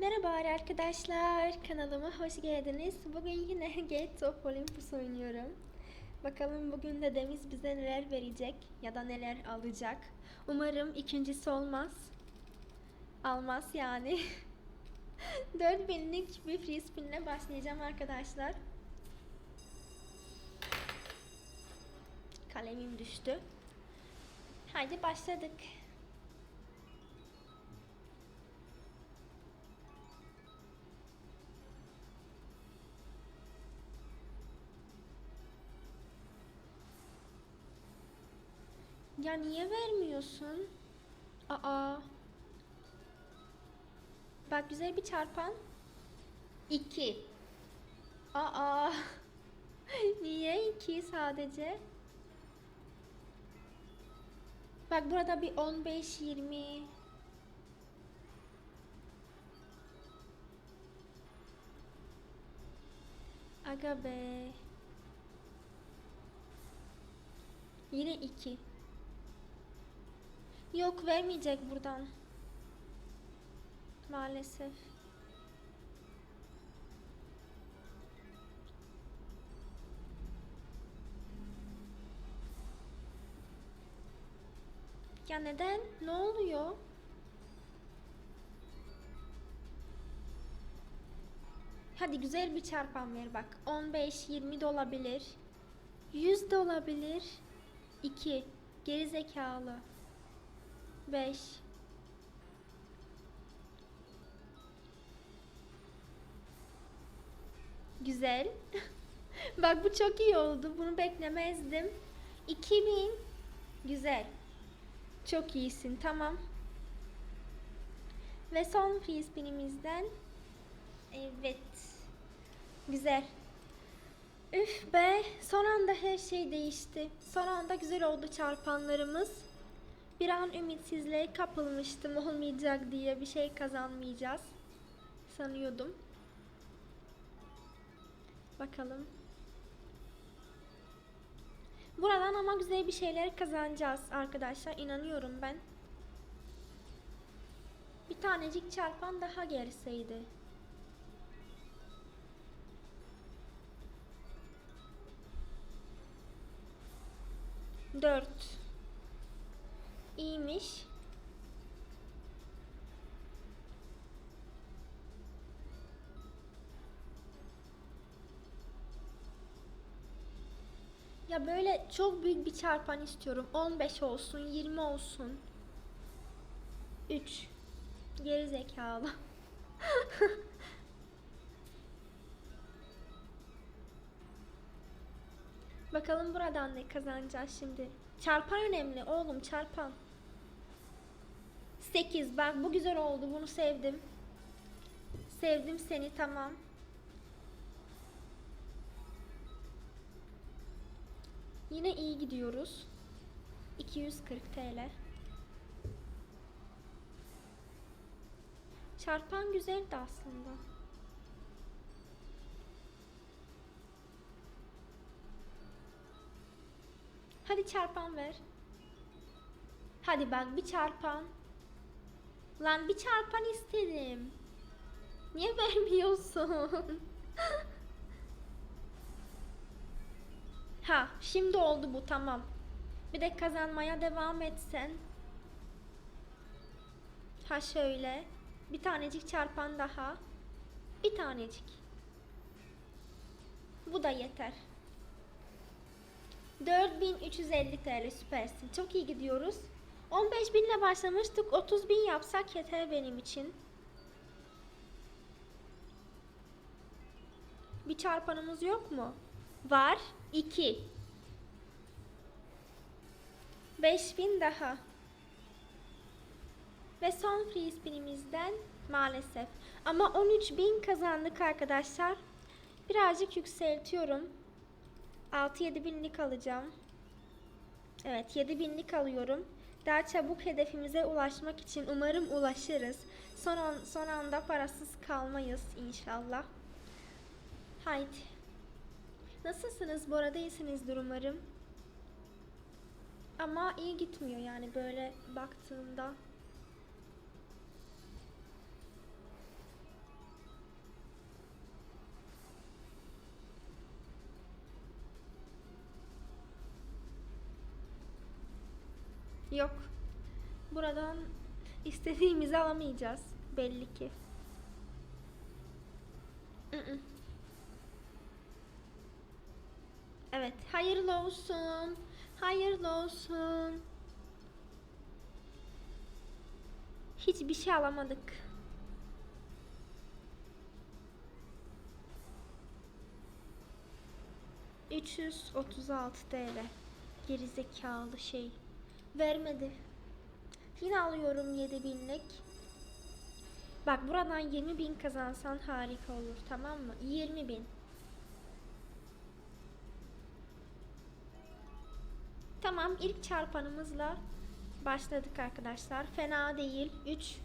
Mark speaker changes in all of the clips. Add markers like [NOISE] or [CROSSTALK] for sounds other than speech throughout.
Speaker 1: Merhaba arkadaşlar, kanalıma hoş geldiniz. Bugün yine [LAUGHS] Gates of Olympus oynuyorum. Bakalım bugün dedemiz bize neler verecek ya da neler alacak. Umarım ikincisi olmaz. Almaz yani. [LAUGHS] 4000'lik bir free spinle başlayacağım arkadaşlar. Kalemim düştü. Haydi başladık. Ya niye vermiyorsun? Aa. Bak güzel bir çarpan. 2. Aa. [LAUGHS] niye 2 sadece? Bak burada bir 15 20 Aga be. Yine 2. Yok vermeyecek buradan. Maalesef. Ya neden? Ne oluyor? Hadi güzel bir çarpan ver bak. 15, 20 de olabilir. 100 de olabilir. 2. Geri zekalı. 5 Güzel. [LAUGHS] Bak bu çok iyi oldu. Bunu beklemezdim. 2000 Güzel. Çok iyisin. Tamam. Ve son free spinimizden Evet. Güzel. Üf be. Son anda her şey değişti. Son anda güzel oldu çarpanlarımız. Bir an ümitsizliğe kapılmıştım olmayacak diye bir şey kazanmayacağız sanıyordum. Bakalım. Buradan ama güzel bir şeyler kazanacağız arkadaşlar. inanıyorum ben. Bir tanecik çarpan daha gelseydi. Dört. İyiymiş. Ya böyle çok büyük bir çarpan istiyorum. 15 olsun, 20 olsun. 3. Geri zekalı. [LAUGHS] Bakalım buradan ne kazanacağız şimdi. Çarpan önemli oğlum çarpan. 8 bak bu güzel oldu bunu sevdim. Sevdim seni tamam. Yine iyi gidiyoruz. 240 TL. Çarpan güzeldi aslında. Hadi çarpan ver. Hadi bak bir çarpan. Lan bir çarpan istedim. Niye vermiyorsun? [LAUGHS] ha, şimdi oldu bu tamam. Bir de kazanmaya devam etsen. Ha şöyle. Bir tanecik çarpan daha. Bir tanecik. Bu da yeter. 4350 TL süpersin. Çok iyi gidiyoruz. 15 binle başlamıştık. 30 bin yapsak yeter benim için. Bir çarpanımız yok mu? Var. 2. 5000 daha. Ve son free spinimizden maalesef. Ama 13.000 kazandık arkadaşlar. Birazcık yükseltiyorum. 6-7 binlik alacağım. Evet 7 binlik alıyorum. Daha çabuk hedefimize ulaşmak için umarım ulaşırız. Son, an, son anda parasız kalmayız inşallah. Haydi. Nasılsınız? Bu arada iyisinizdir umarım. Ama iyi gitmiyor yani böyle baktığımda. Yok. Buradan istediğimizi alamayacağız. Belli ki. Evet, hayırlı olsun. Hayırlı olsun. Hiçbir şey alamadık. ...336 TL. Gerizekalı şey. Vermedi. Yine alıyorum 7000'lik. Bak buradan 20 bin kazansan harika olur tamam mı? 20 bin. Tamam ilk çarpanımızla başladık arkadaşlar. Fena değil. 3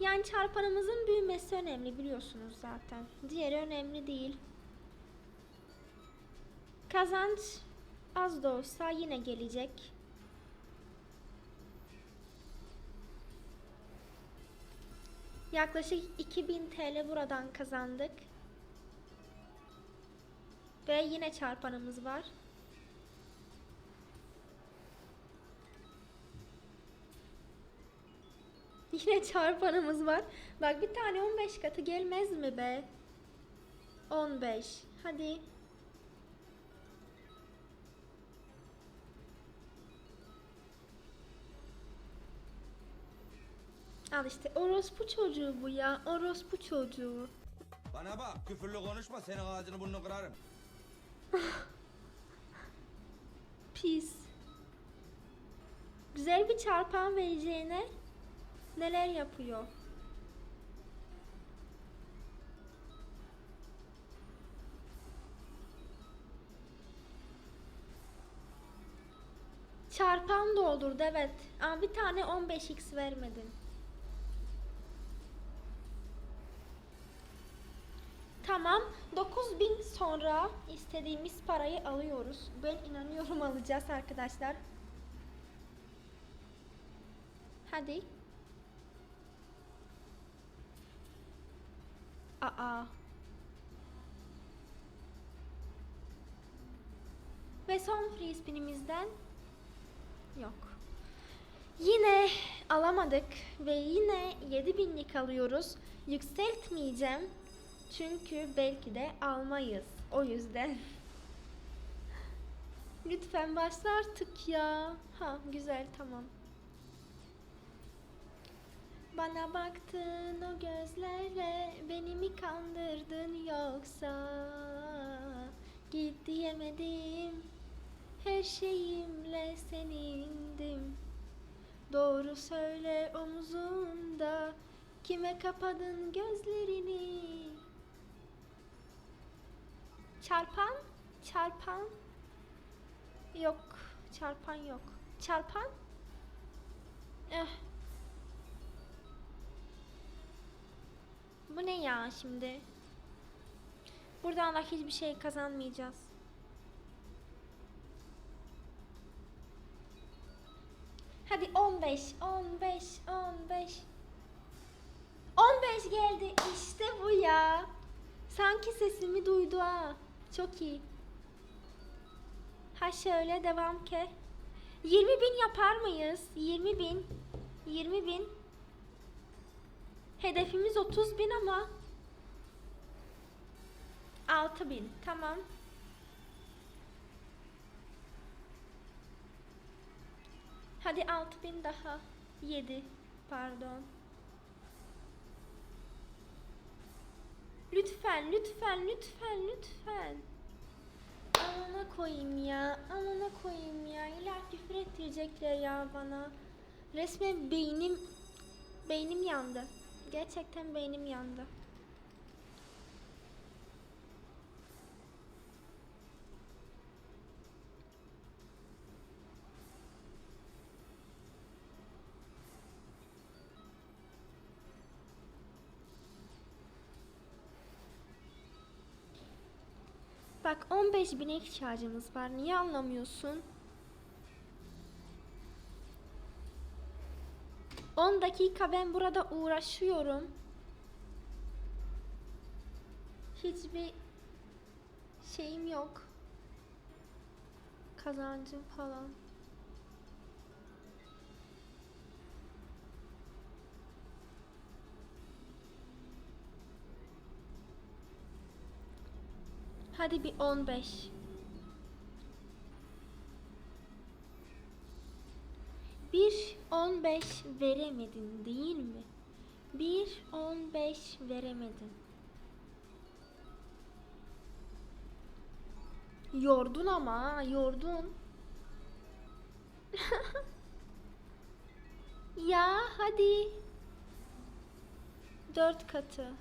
Speaker 1: Yani çarpanımızın büyümesi önemli biliyorsunuz zaten. Diğeri önemli değil. Kazanç az da olsa yine gelecek. Yaklaşık 2000 TL buradan kazandık. Ve yine çarpanımız var. [LAUGHS] Yine çarpanımız var. Bak bir tane 15 katı gelmez mi be? 15. Hadi. Al işte orospu çocuğu bu ya. Orospu çocuğu.
Speaker 2: Bana bak küfürlü konuşma senin ağzını burnunu kırarım. [LAUGHS]
Speaker 1: Pis. Güzel bir çarpan vereceğine neler yapıyor? Çarpan doldurdu evet. Ama bir tane 15x vermedin. Tamam. 9000 sonra istediğimiz parayı alıyoruz. Ben inanıyorum [LAUGHS] alacağız arkadaşlar. Hadi. Aa. Ve son free spinimizden yok. Yine alamadık ve yine 7000'lik alıyoruz. Yükseltmeyeceğim. Çünkü belki de almayız. O yüzden. Lütfen başla artık ya. Ha güzel tamam. Bana baktın o gözlerle beni mi kandırdın yoksa Git diyemedim her şeyimle senindim Doğru söyle omuzunda kime kapadın gözlerini Çarpan çarpan Yok çarpan yok Çarpan Eh Bu ne ya şimdi? Buradan da hiçbir şey kazanmayacağız. Hadi 15, 15, 15. 15 geldi. İşte bu ya. Sanki sesimi duydu ha. Çok iyi. Ha şöyle devam ke. 20 bin yapar mıyız? 20 bin. 20 bin. Hedefimiz 30 bin ama 6 bin. Tamam. Hadi 6 bin daha. 7. Pardon. Lütfen, lütfen, lütfen, lütfen. Amına koyayım ya. Amına koyayım ya. İlla küfür ettirecekler ya bana. Resmen beynim beynim yandı. Gerçekten beynim yandı. 15 bine ihtiyacımız var. Niye anlamıyorsun? 10 dakika ben burada uğraşıyorum. Hiçbir şeyim yok. kazancım falan. Hadi bir 15. Bir 15 veremedin değil mi? Bir 15 veremedin. Yordun ama yordun. [LAUGHS] ya hadi. Dört katı.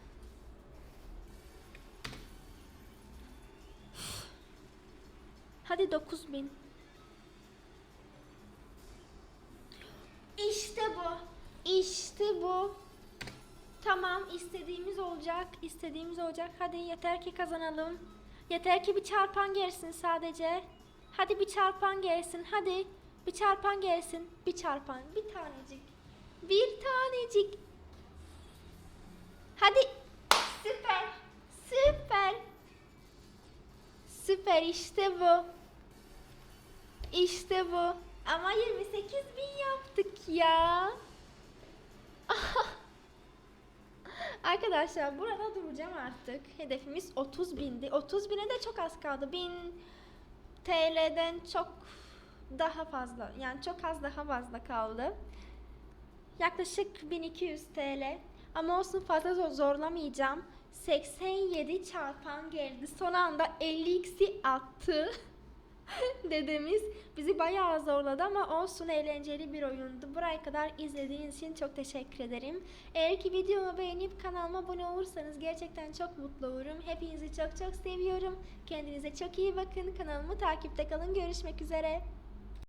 Speaker 1: Hadi dokuz bin. İşte bu. İşte bu. Tamam istediğimiz olacak. istediğimiz olacak. Hadi yeter ki kazanalım. Yeter ki bir çarpan gelsin sadece. Hadi bir çarpan gelsin. Hadi bir çarpan gelsin. Bir çarpan. Bir tanecik. Bir tanecik. Hadi. Süper. Süper. Süper işte bu. İşte bu. Ama 28 bin yaptık ya. [LAUGHS] Arkadaşlar burada duracağım artık. Hedefimiz 30 bindi. 30 bine de çok az kaldı. 1000 TL'den çok daha fazla. Yani çok az daha fazla kaldı. Yaklaşık 1200 TL. Ama olsun fazla zor- zorlamayacağım. 87 çarpan geldi. Son anda 50x'i attı. [LAUGHS] [LAUGHS] Dedemiz bizi bayağı zorladı ama olsun eğlenceli bir oyundu. Buraya kadar izlediğiniz için çok teşekkür ederim. Eğer ki videomu beğenip kanalıma abone olursanız gerçekten çok mutlu olurum. Hepinizi çok çok seviyorum. Kendinize çok iyi bakın. Kanalımı takipte kalın. Görüşmek üzere.